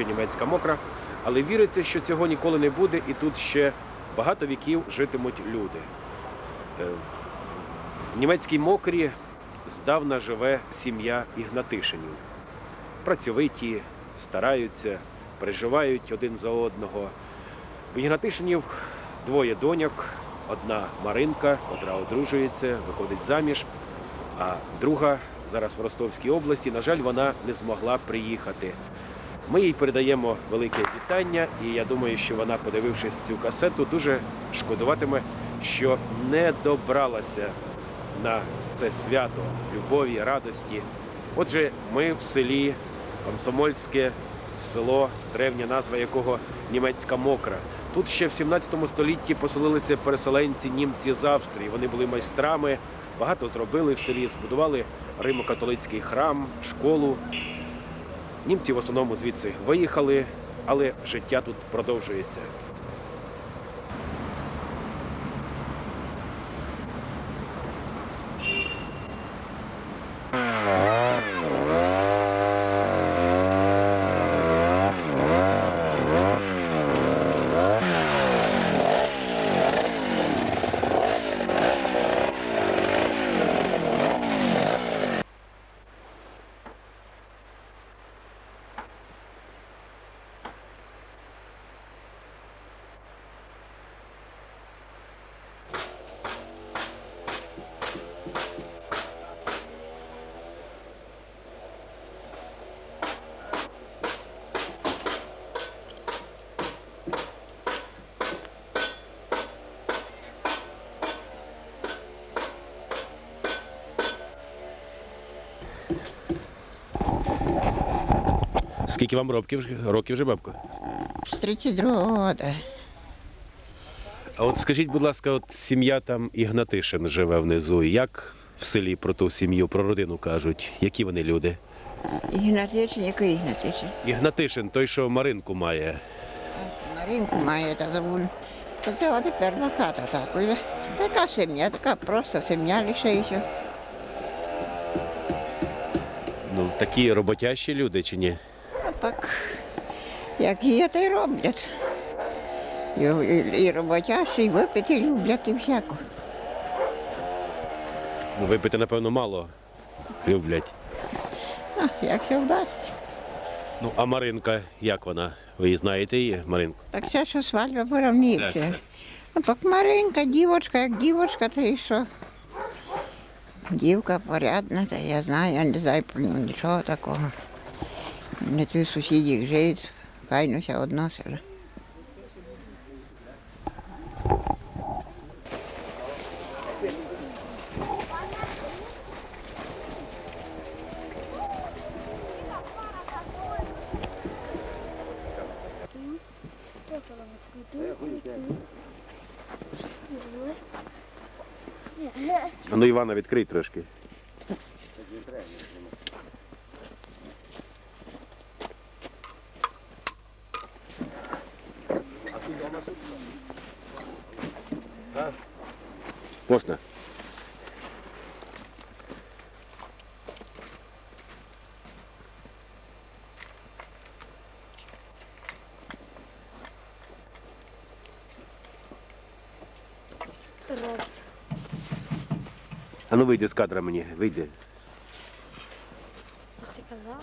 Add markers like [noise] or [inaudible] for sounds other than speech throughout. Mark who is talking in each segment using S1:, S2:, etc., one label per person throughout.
S1: ще німецька мокра, але віриться, що цього ніколи не буде, і тут ще багато віків житимуть люди. Е, В, в німецькій мокрі здавна живе сім'я Ігнатишинів. Працьовиті, стараються, переживають один за одного. В Ігнатишинів двоє доньок, одна Маринка, котра одружується, виходить заміж, а друга зараз в Ростовській області. На жаль, вона не змогла приїхати. Ми їй передаємо велике вітання, і я думаю, що вона, подивившись цю касету, дуже шкодуватиме, що не добралася на це свято любові, радості. Отже, ми в селі Комсомольське село, древня назва якого німецька мокра. Тут ще в 17 столітті поселилися переселенці німці з Австрії. Вони були майстрами, багато зробили в селі, збудували римо-католицький храм, школу. Німці в основному звідси виїхали, але життя тут продовжується. Скільки вам років, років вже бабко?
S2: З 32-го года.
S1: А от скажіть, будь ласка, от сім'я там Ігнатишин живе внизу. Як в селі про ту сім'ю, про родину кажуть? Які вони люди?
S2: Ігнатишин, який Ігнатишин?
S1: Ігнатишин, той, що Маринку має.
S2: Маринку має, та забун. То це от тепер на хата так. уже. Така сім'я, така просто сім'я лише і все.
S1: Ну, такі роботящі люди чи ні?
S2: А так, як є, то й роблять. І, і, і роботящі, і випити люблять, і всяко.
S1: Ну, випити, напевно, мало люблять.
S2: А, як все вдасться.
S1: Ну, а Маринка, як вона? Ви її знаєте її, Маринку?
S2: Так це, що свадьба поравнівся. Ну, так Маринка, дівочка, як дівочка, то і що? Дівка порядна, та я знаю, я не знаю про нього нічого такого. Не тут сусіді живуть, файно ся односили.
S1: А ну Івана, відкрий трошки. Можна? А ну вийди з кадра мені, вийди.
S3: Ти казав?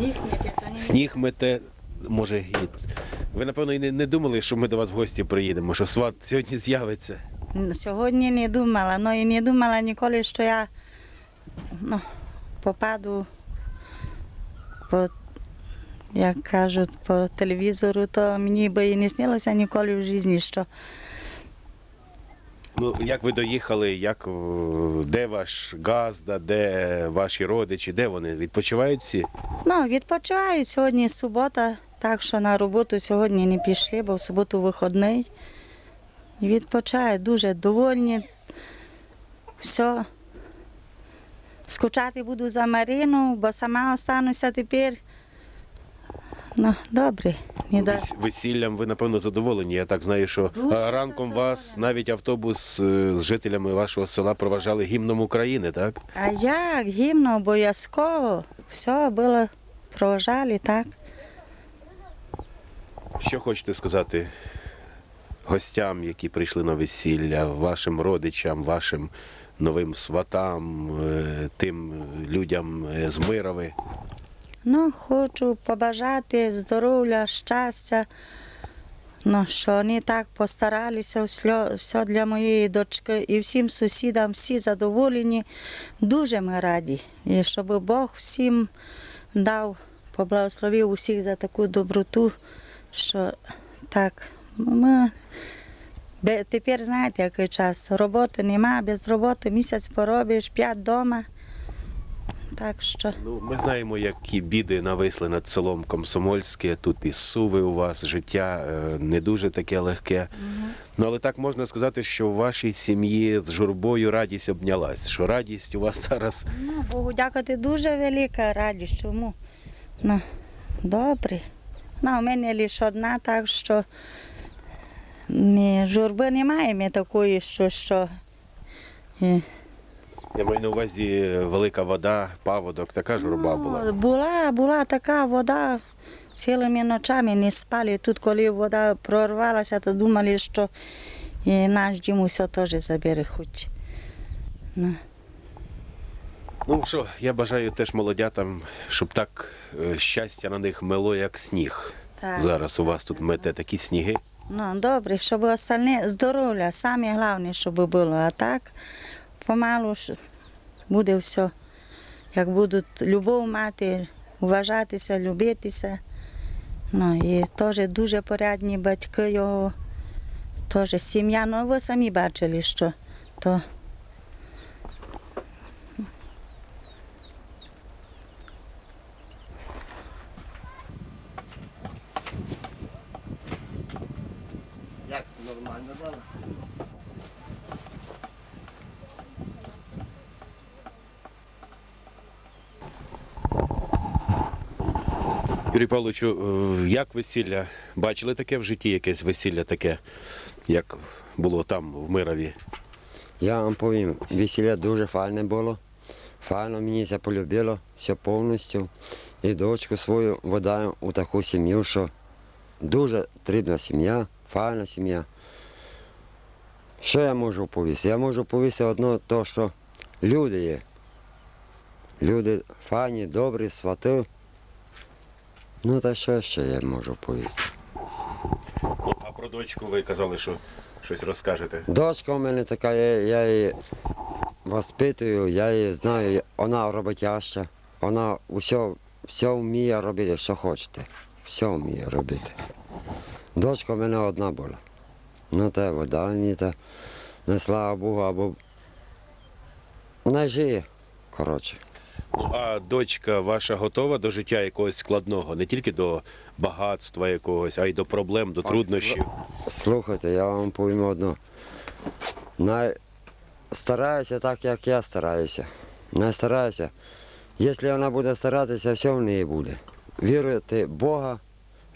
S4: Сніг мете, то не
S1: Сніг мете, може, і... Ви, напевно, і не, не думали, що ми до вас в гості приїдемо, що сват сьогодні з'явиться.
S4: Сьогодні не думала, ну і не думала ніколи, що я ну, попаду по, як кажуть, по телевізору, то мені би і не снилося ніколи в житті, що
S1: Ну, як ви доїхали, як, де ваш газда, де ваші родичі, де вони? Відпочивають всі?
S4: ну, відпочивають сьогодні субота, Так що на роботу сьогодні не пішли, бо в суботу виходний. І відпочає дуже довольні. Все. Скучати буду за Марину, бо сама остануся тепер. Ну, добре. Не да.
S1: Вес- Весіллям ви, напевно, задоволені. Я так знаю, що а, ранком вас навіть автобус е, з жителями вашого села проважали гімном України, так?
S4: А як? Гімно обов'язково. Все було, проважали, так.
S1: Що хочете сказати гостям, які прийшли на весілля, вашим родичам, вашим новим сватам, е, тим людям е, з Мирови?
S4: Ну, хочу побажати здоров'я, щастя. Ну, що вони так постаралися все, для моєї дочки і всім сусідам, всі задоволені. Дуже ми раді. І щоб Бог всім дав, поблагословив усіх за таку доброту, що так. Ми Тепер знаєте, який час. Роботи нема, без роботи місяць поробиш, п'ять вдома. Так що.
S1: Ну, ми знаємо, які біди нависли над селом Комсомольське. Тут і суви у вас, життя е, не дуже таке легке. Ну, але так можна сказати, що в вашій сім'ї з журбою радість обнялась, що радість у вас зараз
S4: Ну, Богу дякувати, дуже велика радість. Чому? Ну, добре. Ну, у мене лише одна, так що ні, журби немає ми такої, що. що е,
S1: Я маю на увазі велика вода, паводок, така журба була.
S4: Ну, була, була така вода. Цілими ночами не спали. Тут, коли вода прорвалася, то думали, що і наш дім усе теж забере хоч. Ну.
S1: Ну що, я бажаю теж молодятам, щоб так е, щастя на них мело, як сніг.
S4: Так.
S1: Зараз у вас тут мете такі сніги.
S4: Ну, добре, щоб остальне здоров'я, саме головне, щоб було. А так помалу ж буде все. Як будуть любов мати, вважатися, любитися. Ну і теж дуже порядні батьки його, теж сім'я. Ну ви самі бачили, що то.
S3: Як нормально було?
S1: Юрій Павловичу, е, як весілля? Бачили таке в житті, якесь весілля таке, як було там, в Мирові?
S3: Я вам повім, весілля дуже файне було. Файно мені це полюбило, все повністю. І дочку свою водаю у таку сім'ю, що дуже потрібна сім'я, файна сім'я. Що я можу повісти? Я можу повісти одно то, що люди є. Люди файні, добрі, свати. Ну та що ще я можу повісти?
S1: А про дочку ви казали, що щось розкажете.
S3: Дочка у мене така, я, я її воспитую, я її знаю, вона роботяща, вона все, все вміє робити, що хочете. Все вміє робити. Дочка в мене одна була. Ну та вода мені та не слава Богу, або не жиє, коротше.
S1: Ну, а дочка ваша готова до життя якогось складного, не тільки до багатства якогось, а й до проблем, до труднощів.
S3: Слухайте, я вам повім одно. Най... Стараюся так, як я стараюся. Не стараюся. Якщо вона буде старатися, все в неї буде. Вірити в Бога,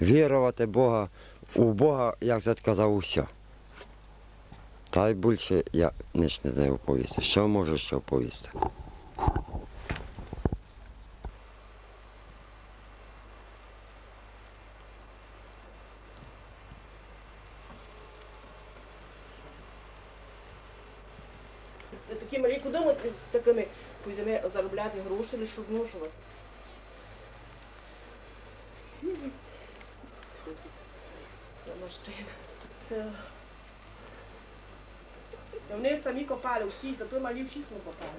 S3: вірувати в Бога, у Бога, як це казав, усе. Та й більше я ніч не знаю повісти. Що можу що повісти?
S5: Такі малі, куди ми з такими підемо чи що зношувати? Вони самі копали всі, та то малі всі ми копали.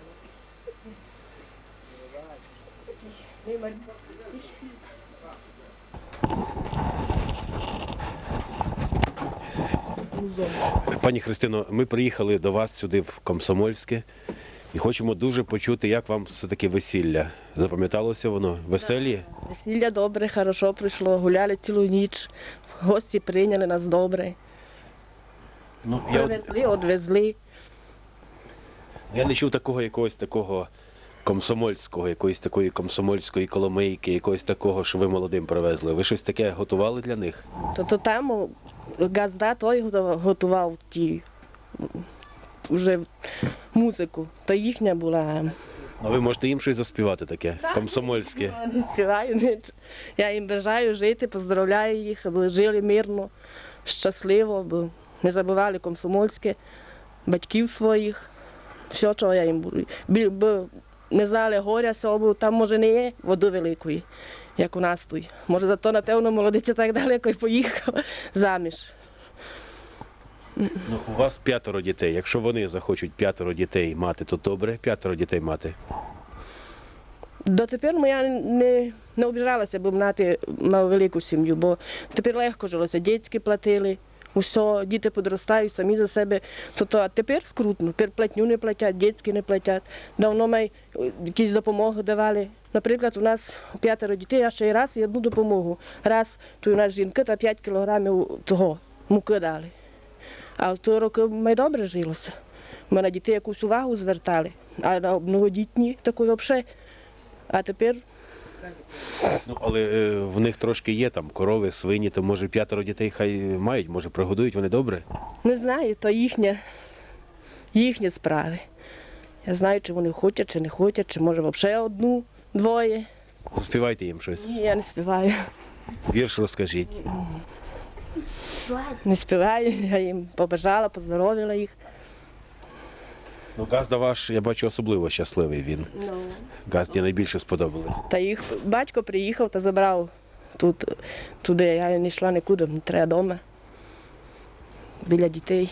S5: Не малі.
S1: Пані Христино, ми приїхали до вас сюди в Комсомольське і хочемо дуже почути, як вам все-таки весілля. Запам'яталося воно? Веселі?
S5: Весілля добре, хорошо пройшло, гуляли цілу ніч, гості прийняли нас добре.
S1: Ну, я,
S5: Привезли, одвезли.
S1: я не чув такого якогось такого комсомольського, якоїсь такої комсомольської коломийки, якогось такого, що ви молодим привезли. Ви щось таке готували для них?
S5: То, то там газда той готував- ті м, вже музику, то їхня була.
S1: А ви можете їм щось заспівати таке, комсомольське.
S5: Я не співаю ніч. Я їм бажаю жити, поздравляю їх, аби жили мирно, щасливо, аби не забували комсомольське, батьків своїх, все, чого я їм буду. Не знали горя сьому, там може не є води великої, як у нас тут. Може, зато, напевно, молодиця так далеко і поїхав заміж.
S1: Ну, у вас п'ятеро дітей. Якщо вони захочуть п'ятеро дітей мати, то добре п'ятеро дітей мати.
S5: Дотепер я не, не обіжалася, бо мати мав велику сім'ю, бо тепер легко жилося. Дітські платили, усе, діти підростають самі за себе. То, то, а тепер скрутно, тепер платню не платять, дітські не платять. Давно ми е, якісь допомоги давали. Наприклад, у нас п'ятеро дітей, а ще й раз і одну допомогу. Раз, то у нас жінка та 5 кілограмів того муки дали. А в ті роки ми добре жилося. Ми на дітей якусь увагу звертали, а на многодітні такої взагалі. А тепер
S1: Ну, але е, в них трошки є там корови, свині, то може п'ятеро дітей хай мають, може прогодують вони добре.
S5: не знаю, то їхня, їхні справи. Я знаю, чи вони хочуть, чи не хочуть, чи може взагалі одну, двоє.
S1: Співайте їм щось.
S5: Ні, я не співаю.
S1: Вірш розкажіть.
S5: Не співаю, [laughs] я їм побажала, поздоровила їх.
S1: Ну, Газда ваш, я бачу, особливо щасливий він. Газді найбільше сподобалось.
S5: Та їх батько приїхав та забрав тут, туди. Я не йшла нікуди, мені треба вдома. Біля дітей.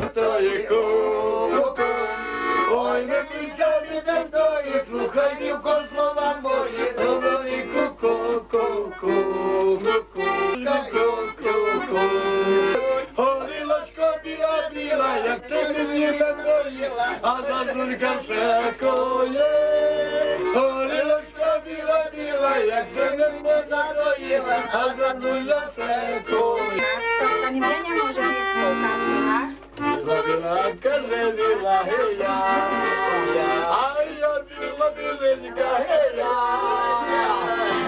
S6: Ой, не пися від тої, слухай дівко слова мої, доброї ку-ку, ку-ку, ку-ку, ку-ку. Горілочко біла, біла, як ти мені надоїла, а зазулька все коє. Горілочко біла, біла, як ти мені надоїла, а зазулька все коє.
S7: Тобто ніде не може відмовкати, а?
S6: Біла, каже, біла, гея, біла, біленька, гея,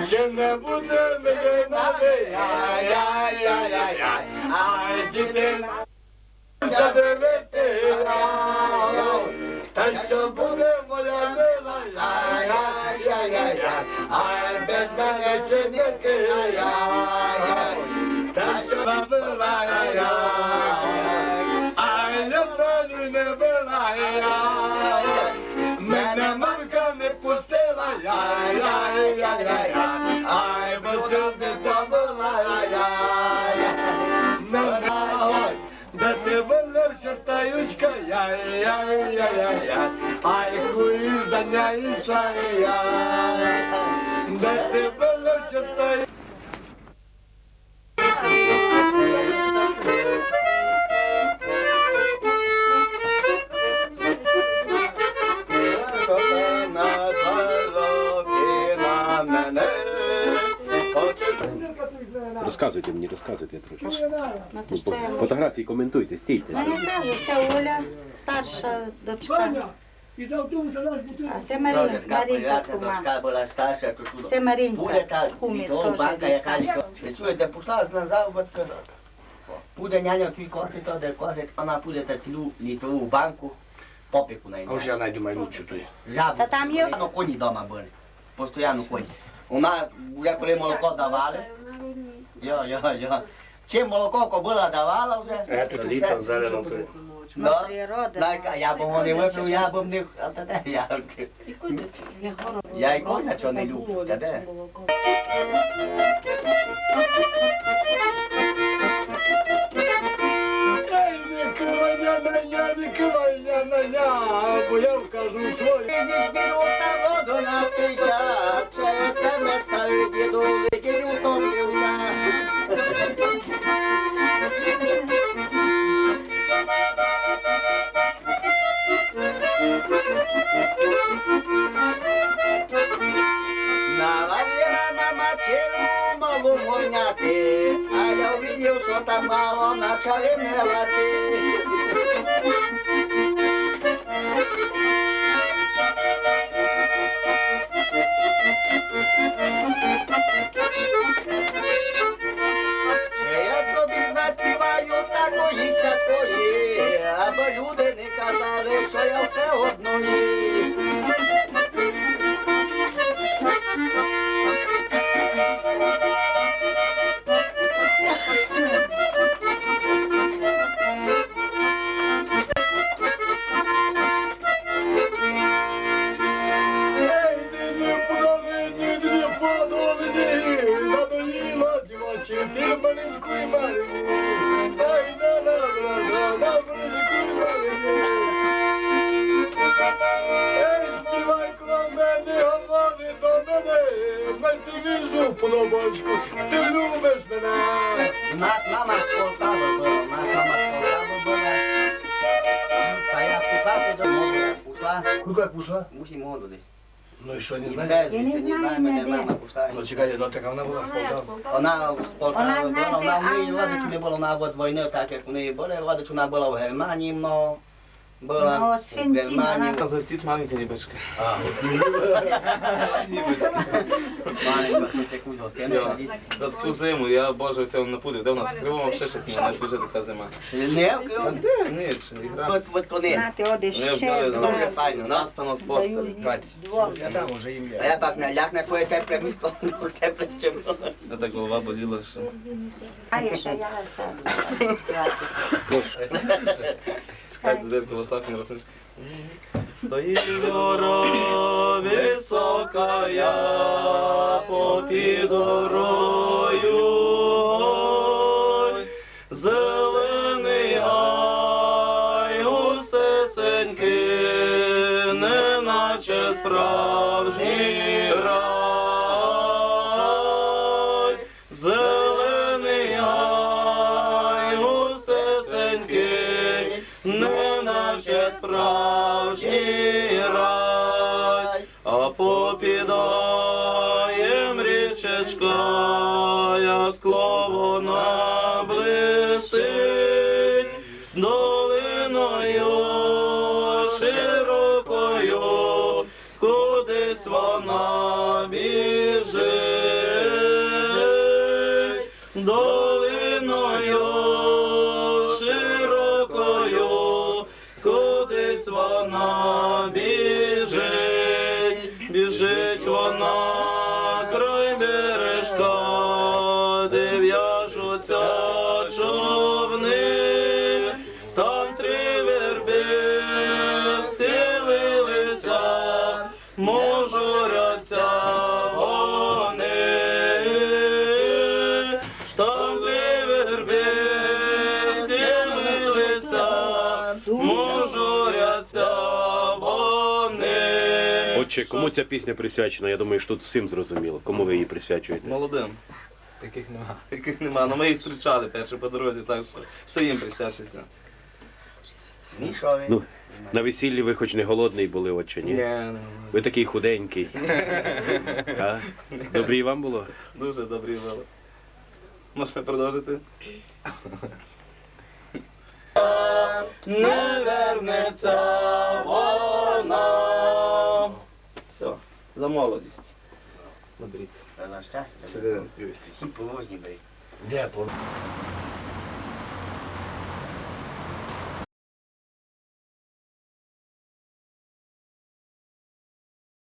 S6: ще не буде мене на гея, я, я, я, я, ай, діти, задивити, та що буде моя мила, я, я, я, я, я, ай, без мене чинити, я, я, я, та що була, я, я, Ай, ай, куди за нею я, де ти чертаючка,
S1: Розказуйте мені, розказуйте трошки.
S7: Ну що я
S1: Фотографії коментуйте, стійте.
S7: Ну я кажу, це Оля, старша дочка. А це Марія, Марінка кума.
S8: Дочка була старша, то тут
S7: Це
S8: буде та
S7: кумі
S8: літова банка,
S7: теж
S8: яка літо. Ви чуєте, пішла на заробітки. Буде няня твій косить, то де косить, вона буде та цілу літову банку, попіку
S6: А вже найду майлучу ту.
S8: Жабу.
S7: Та там є-
S8: Постоянно коні вдома були. Постоянно коні. Вона, вже коли молоко давали, йо, йо, йо. Чим молоко кобила давала вже,
S6: Е, тут
S8: то
S6: літом зелено то.
S8: Ну,
S7: природа.
S8: так, я б не випив, я б не... А та де я? Я і коза чого не люблю, та де?
S6: Ей, не кивання на я, не кивання на я, бо я вкажу своє.
S8: Беру та воду напися, через тебе старий діду, який утомився. Ще мало гоняти, а я увидів, що там мало почали нелати. Ще я тобі заспіваю такої сякої, аби люди не казали, що я все одної. пішла? мусі моду десь.
S6: Ну і що, не
S8: Без
S6: знаєш?
S8: вісти, не знаю, мене мама пішла.
S6: Ну чекай, ну така вона була з Полтави.
S8: Вона з Полтави
S7: Вона,
S8: була,
S7: знаєте,
S8: вона в неї
S7: Анна-
S8: родичі не було, вона від війни, так як в неї були, родич вона була в Германії, но
S7: Ну, з Фінців
S8: Германії.
S7: вона-
S9: Застіть маленька нібочка.
S6: А,
S8: Маленька, що таку зостину.
S9: Я за таку зиму, я боже все напудив. Де в нас в кривому ще щось немає, вже така зима.
S8: Не,
S9: Ні, чи не гра.
S8: от, от коли.
S7: Знати, оде
S9: Ну, я
S7: ще
S9: вбили,
S7: два.
S8: Дуже файно, да?
S9: Заспано з постелі.
S6: я там уже
S8: А
S6: ім'я.
S8: я так не ляг на твоє тепле місто, [laughs] тепле ще було.
S9: Я так голова боліла, що.
S7: А я ще я сяду. [laughs]
S9: Чекайте, дверку високо не розумієш. Стоїть гора висока, я попід горою. Справжній рай, а попідаєм річечка, бережка, де
S1: кому ця пісня присвячена? Я думаю, що тут всім зрозуміло. Кому ви її присвячуєте?
S9: Молодим. Таких нема. [laughs] Таких нема. Ну ми їх зустрічали перше по дорозі, так що все їм присячиться.
S1: Ну, на весіллі ви хоч не голодний були, отче, ні?
S9: Ні,
S1: Ви такий худенький. [laughs] А? Добрі вам було?
S9: дуже добрі було. Можемо продовжити? Не вернеться за молодість. Наберіть.
S8: За щастя.
S9: Середин.
S8: Всі положні бери.
S6: Де, по-